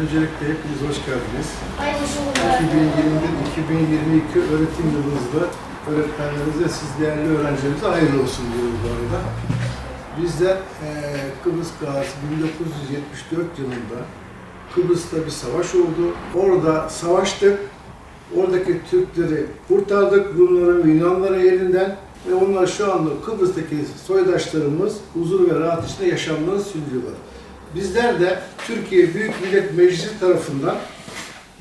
Öncelikle hepiniz hoş geldiniz. Aynı şunu 2021-2022 öğretim yılınızda öğretmenlerinize, siz değerli öğrencilerimize hayırlı olsun diyoruz bu arada. Bizler eee Kıbrıs Gazi 1974 yılında Kıbrıs'ta bir savaş oldu. Orada savaştık. Oradaki Türkleri kurtardık Rumların ve Yunanların elinden ve onlar şu anda Kıbrıs'taki soydaşlarımız huzur ve rahat içinde yaşamlarını sürdürüyorlar. Bizler de Türkiye Büyük Millet Meclisi tarafından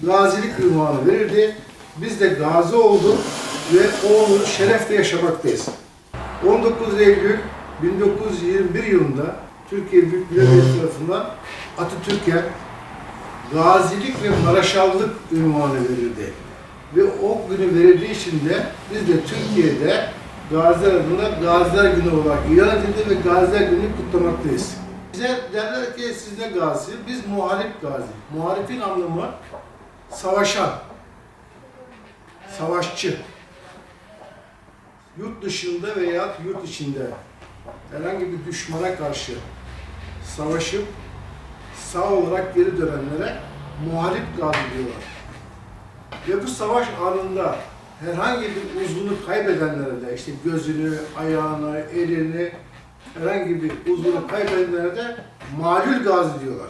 gazilik ünvanı verildi. Biz de gazi olduk ve o onuru şerefle yaşamaktayız. 19 Eylül 1921 yılında Türkiye Büyük Millet Meclisi tarafından Atatürk'e gazilik ve maraşallık ünvanı verildi. Ve o günü verildiği için de biz de Türkiye'de Gaziler adına Gaziler Günü olarak ilan edildi ve Gaziler Günü kutlamaktayız. Bize derler ki siz ne gazi? Biz muharip gazi. Muharifin anlamı savaşan, savaşçı. Yurt dışında veya yurt içinde herhangi bir düşmana karşı savaşıp sağ olarak geri dönenlere muharip gazi diyorlar. Ve bu savaş anında herhangi bir uzvunu kaybedenlere de işte gözünü, ayağını, elini herhangi bir uzvunu kaybedenlere de malül gazi diyorlar.